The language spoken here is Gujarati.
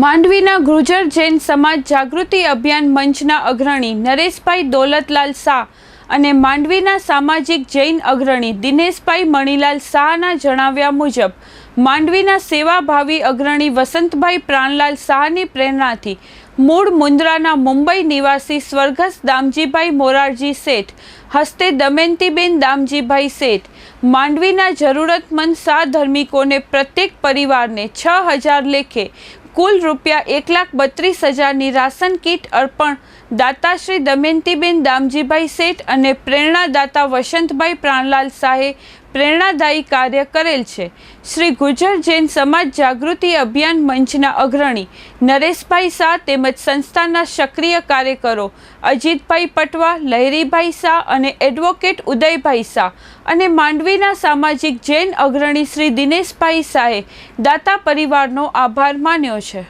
માંડવીના ગુર્જર જૈન સમાજ જાગૃતિ અભિયાન મંચના અગ્રણી નરેશભાઈ દોલતલાલ શાહ અને માંડવીના સામાજિક જૈન અગ્રણી દિનેશભાઈ મણીલાલ શાહના જણાવ્યા મુજબ, માંડવીના સેવાભાવી અગ્રણી વસંતભાઈ પ્રાણલાલ શાહની પ્રેરણાથી મૂળ મુન્દ્રાના મુંબઈ નિવાસી સ્વર્ગસ્થ દામજીભાઈ મોરારજી શેઠ, હસ્તે દમયંતીબેન દામજીભાઈ શેઠ, માંડવીના જરૂરતમંદ સાધર્મિકોને પ્રત્યેક પરિવારને છ હજાર લેખે કુલ રૂપિયા એક લાખ બત્રીસ હજારની રાશન કીટ અર્પણ. દાતાશ્રી દમયંતીબેન દામજીભાઈ શેઠ અને પ્રેરણાદાતા વસંતભાઈ પ્રાણલાલ શાહે પ્રેરણાદાયી કાર્ય કરેલ છે. શ્રી ગુજર જૈન સમાજ જાગૃતિ અભિયાન મંચના અગ્રણી નરેશભાઈ શાહ તેમજ સંસ્થાના સક્રિય કાર્યકરો અજીતભાઈ પટવા, લહેરીભાઈ શાહ અને એડવોકેટ ઉદયભાઈ શાહ અને માંડવીના સામાજિક જૈન અગ્રણી શ્રી દિનેશભાઈ શાહે દાતા પરિવારનો આભાર માન્યો છે.